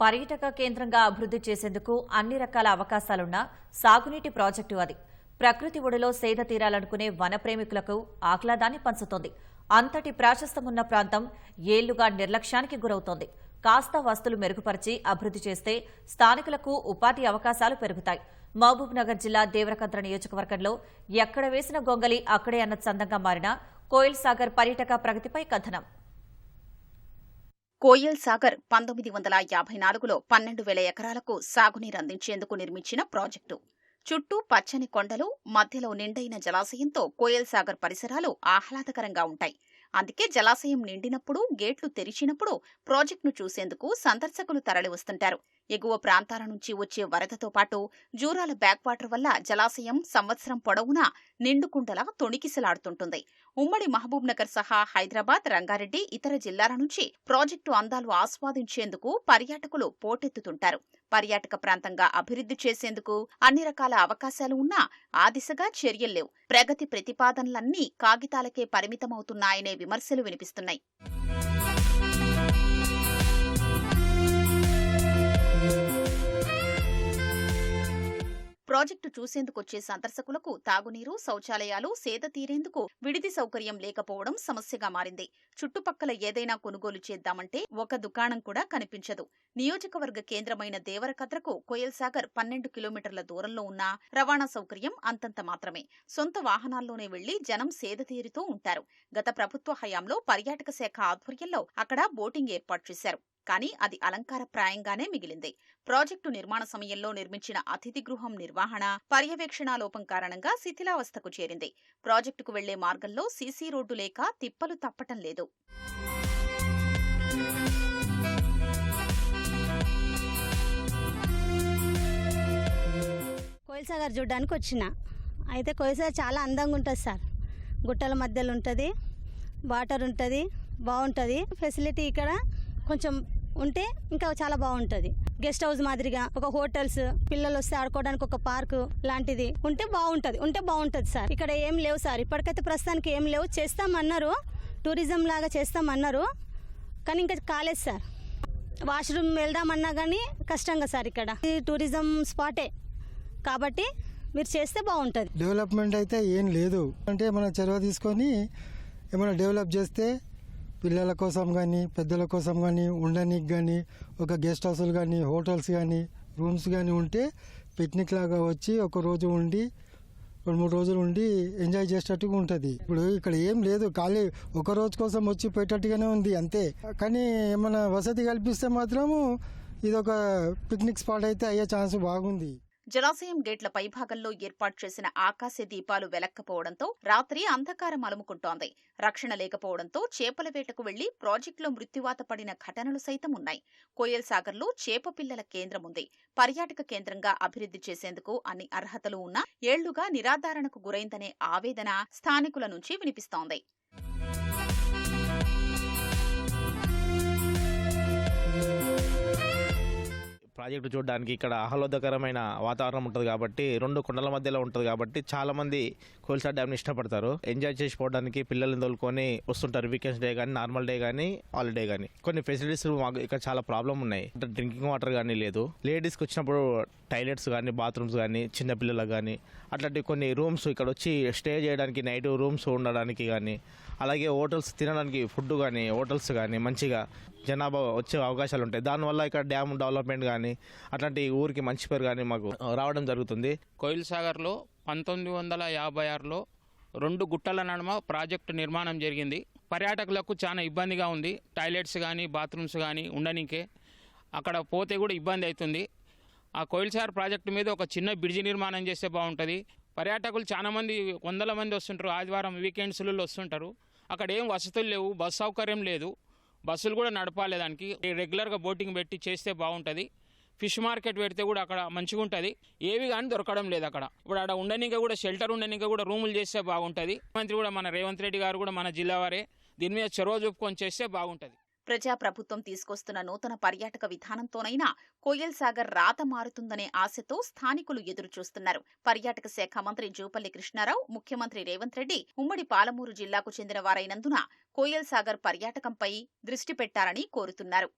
పర్యాటక కేంద్రంగా అభివృద్ధి చేసేందుకు అన్ని రకాల అవకాశాలున్న సాగునీటి ప్రాజెక్టు అది. ప్రకృతి ఒడిలో సేద తీరాలనుకునే వన ప్రేమికులకు ఆహ్లాదాన్ని పంచుతోంది. అంతటి ప్రాశస్తమున్న ప్రాంతం ఏళ్ళుగా నిర్లక్ష్యానికి గురవుతోంది. కాస్త వస్తువులు మెరుగుపరిచి అభివృద్ధి చేస్తే స్థానికులకు ఉపాధి అవకాశాలు పెరుగుతాయి. మహబూబ్నగర్ జిల్లా దేవరకంద్ర నియోజకవర్గంలో ఎక్కడ వేసిన గొంగలి అక్కడే అన్న చందంగా మారిన కోయిల్ సాగర్ పర్యాటక ప్రగతిపై కథనం. కోయల్ సాగర్ పంతొమ్మిది వందల యాభై నాలుగులో పన్నెండు వేల ఎకరాలకు సాగునీరు అందించేందుకు నిర్మించిన ప్రాజెక్టు. చుట్టూ పచ్చని కొండలు మధ్యలో నిండైన జలాశయంతో కోయల్ సాగర్ పరిసరాలు ఆహ్లాదకరంగా ఉంటాయి. అందుకే జలాశయం నిండినప్పుడు గేట్లు తెరిచినప్పుడు ప్రాజెక్టును చూసేందుకు సందర్శకులు తరలివస్తుంటారు. ఎగువ ప్రాంతాల నుంచి వచ్చే వరదతో పాటు జూరాల బ్యాక్ వాటర్ వల్ల జలాశయం సంవత్సరం పొడవునా నిండుకుండలా తొణికిసలాడుతుంటుంది. ఉమ్మడి మహబూబ్ నగర్ సహా హైదరాబాద్ రంగారెడ్డి ఇతర జిల్లాల నుంచి ప్రాజెక్టు అందాలు ఆస్వాదించేందుకు పర్యాటకులు పోటెత్తుతుంటారు. పర్యాటక ప్రాంతంగా అభివృద్ధి చేసేందుకు అన్ని రకాల అవకాశాలు ఉన్నా ఆ దిశగా చర్యల్లేవు ప్రగతి ప్రతిపాదనలన్నీ కాగితాలకే పరిమితమవుతున్నాయనే విమర్శలు వినిపిస్తున్నాయి. ప్రాజెక్టు చూసేందుకొచ్చే సందర్శకులకు తాగునీరు శౌచాలయాలు సేద తీరేందుకు విడిది సౌకర్యం లేకపోవడం సమస్యగా మారింది. చుట్టుపక్కల ఏదైనా కొనుగోలు చేద్దామంటే ఒక దుకాణం కూడా కనిపించదు. నియోజకవర్గ కేంద్రమైన దేవరకద్రకు కోయల్సాగర్ పన్నెండు కిలోమీటర్ల దూరంలో ఉన్న రవాణా సౌకర్యం అంతంత మాత్రమే. సొంత వాహనాల్లోనే వెళ్ళి జనం సేద తీరుతూ ఉంటారు. గత ప్రభుత్వ హయాంలో పర్యాటక శాఖ ఆధ్వర్యంలో అక్కడ బోటింగ్ ఏర్పాటు చేశారు. కానీ అది అలంకారప్రాయంగానే మిగిలింది. ప్రాజెక్టు నిర్మాణ సమయంలో నిర్మించిన అతిథి గృహం నిర్వహణ పర్యవేక్షణ లోపం కారణంగా శిథిలావస్థకు చేరింది. ప్రాజెక్టుకు వెళ్ళే మార్గంలో సీసీ రోడ్డు లేక తిప్పలు తప్పటం లేదు. కోయిల్సాగర్ చూడడానికి వచ్చిన. అయితే కోయిల్సాగర్ చాలా అందంగా ఉంటుంది సార్. గుట్టల మధ్యలో ఉంటుంది వాటర్ ఉంటుంది బాగుంటుంది. ఫెసిలిటీ ఇక్కడ కొంచెం ఉంటే ఇంకా చాలా బాగుంటుంది. గెస్ట్ హౌస్ మాదిరిగా ఒక హోటల్స్ పిల్లలు వస్తే ఆడుకోవడానికి ఒక పార్క్ లాంటిది ఉంటే బాగుంటుంది. ఉంటే బాగుంటుంది సార్. ఇక్కడ ఏం లేవు సార్. ఇప్పటికైతే ప్రస్తుతానికి ఏం లేవు. చేస్తామన్నారు. టూరిజం లాగా చేస్తామన్నారు. కానీ ఇంకా కాలేదు సార్. వాష్రూమ్ వెళ్దామన్నా కానీ కష్టంగా సార్ ఇక్కడ. ఇది టూరిజం స్పాటే. కాబట్టి మీరు చేస్తే బాగుంటుంది. డెవలప్మెంట్ అయితే ఏం లేదు. అంటే మనం చొరవ తీసుకొని ఏమైనా డెవలప్ చేస్తే పిల్లల కోసం కానీ పెద్దల కోసం కానీ ఉండడానికి కానీ ఒక గెస్ట్ హౌస్లు కానీ హోటల్స్ కానీ రూమ్స్ కానీ ఉంటే పిక్నిక్ లాగా వచ్చి ఒక రోజు ఉండి రెండు మూడు రోజులు ఉండి ఎంజాయ్ చేసేటట్టుగా ఉంటుంది. ఇప్పుడు ఇక్కడ ఏం లేదు ఖాళీ ఒక రోజు కోసం వచ్చి పోయేటట్టుగానే ఉంది అంతే. కానీ ఏమైనా వసతి కల్పిస్తే మాత్రము ఇది ఒక పిక్నిక్ స్పాట్ అయితే అయ్యే ఛాన్స్ బాగుంది. జలాశయం గేట్ల పైభాగంలో ఏర్పాటు చేసిన ఆకాశ దీపాలు వెలక్కపోవడంతో రాత్రి అంధకారం అలుముకుంటోంది. రక్షణ లేకపోవడంతో చేపల వేటకు వెళ్ళి ప్రాజెక్టులో మృత్యువాత పడిన ఘటనలు సైతం ఉన్నాయి. కోయల్ సాగర్లో చేప పిల్లల కేంద్రం ఉంది. పర్యాటక కేంద్రంగా అభివృద్ధి చేసేందుకు అన్ని అర్హతలు ఉన్నా ఏళ్ళుగా నిరాధారణకు గురైందనే ఆవేదన స్థానికుల నుంచి వినిపిస్తోంది. ప్రాజెక్టు చూడడానికి ఇక్కడ ఆహ్లాదకరమైన వాతావరణం ఉంటుంది కాబట్టి రెండు కొండల మధ్యలో ఉంటుంది కాబట్టి చాలా మంది కోల్సా డ్యామ్ని ఇష్టపడతారు. ఎంజాయ్ చేసిపోవడానికి పిల్లల్ని తోలుకొని వస్తుంటారు. వీకెండ్స్ డే కానీ నార్మల్ డే కానీ హాలిడే కానీ కొన్ని ఫెసిలిటీస్ మాకు ఇక్కడ చాలా ప్రాబ్లం ఉన్నాయి. అంటే డ్రింకింగ్ వాటర్ కానీ లేదు. లేడీస్కి వచ్చినప్పుడు టాయిలెట్స్ కానీ బాత్రూమ్స్ కానీ చిన్నపిల్లలకు కానీ అట్లాంటి కొన్ని రూమ్స్ ఇక్కడ వచ్చి స్టే చేయడానికి నైట్ రూమ్స్ ఉండడానికి కానీ అలాగే హోటల్స్ తినడానికి ఫుడ్ కానీ హోటల్స్ కానీ మంచిగా జనాభా వచ్చే అవకాశాలు ఉంటాయి. దానివల్ల ఇక్కడ డ్యామ్ డెవలప్మెంట్ కానీ అట్లాంటి ఊరికి మంచి పేరు కానీ మాకు రావడం జరుగుతుంది. కోయిల్ సాగర్లో పంతొమ్మిది వందల యాభై ఆరులో రెండు గుట్టల నడుమ ప్రాజెక్టు నిర్మాణం జరిగింది. పర్యాటకులకు చాలా ఇబ్బందిగా ఉంది. టాయిలెట్స్ కానీ బాత్రూమ్స్ కానీ ఉండనికే అక్కడ పోతే కూడా ఇబ్బంది అవుతుంది. ఆ కోయిల్ సాగర్ ప్రాజెక్టు మీద ఒక చిన్న బ్రిడ్జి నిర్మాణం చేస్తే బాగుంటుంది. పర్యాటకులు చాలామంది వందల మంది వస్తుంటారు. ఆదివారం వీకెండ్స్లలో వస్తుంటారు. అక్కడ ఏం వసతులు లేవు బస్ సౌకర్యం లేదు. బస్సులు కూడా నడపాలి దానికి రెగ్యులర్గా బోటింగ్ పెట్టి చేస్తే బాగుంటుంది. ఫిష్ మార్కెట్ పెడితే కూడా అక్కడ మంచిగా ఉంటుంది. ఏవి కానీ దొరకడం లేదు అక్కడ. ఇప్పుడు అక్కడ ఉండనిక కూడా షెల్టర్ ఉండనిక కూడా రూములు చేస్తే బాగుంటుంది. మంత్రి కూడా మన రేవంత్ రెడ్డి గారు కూడా మన జిల్లా వారే. దీని మీద చొరవ చూపుకొని చేస్తే బాగుంటుంది. ప్రజాప్రభుత్వం తీసుకొస్తున్న నూతన పర్యాటక విధానంతోనైనా కోయల్ సాగర్ రాత మారుతుందనే ఆశతో స్థానికులు ఎదురుచూస్తున్నారు. పర్యాటక శాఖ మంత్రి జూపల్లి కృష్ణారావు ముఖ్యమంత్రి రేవంత్ రెడ్డి ఉమ్మడి పాలమూరు జిల్లాకు చెందిన వారైనందున కోయల్ సాగర్ పర్యాటకంపై దృష్టి పెట్టాలని కోరుతున్నారు.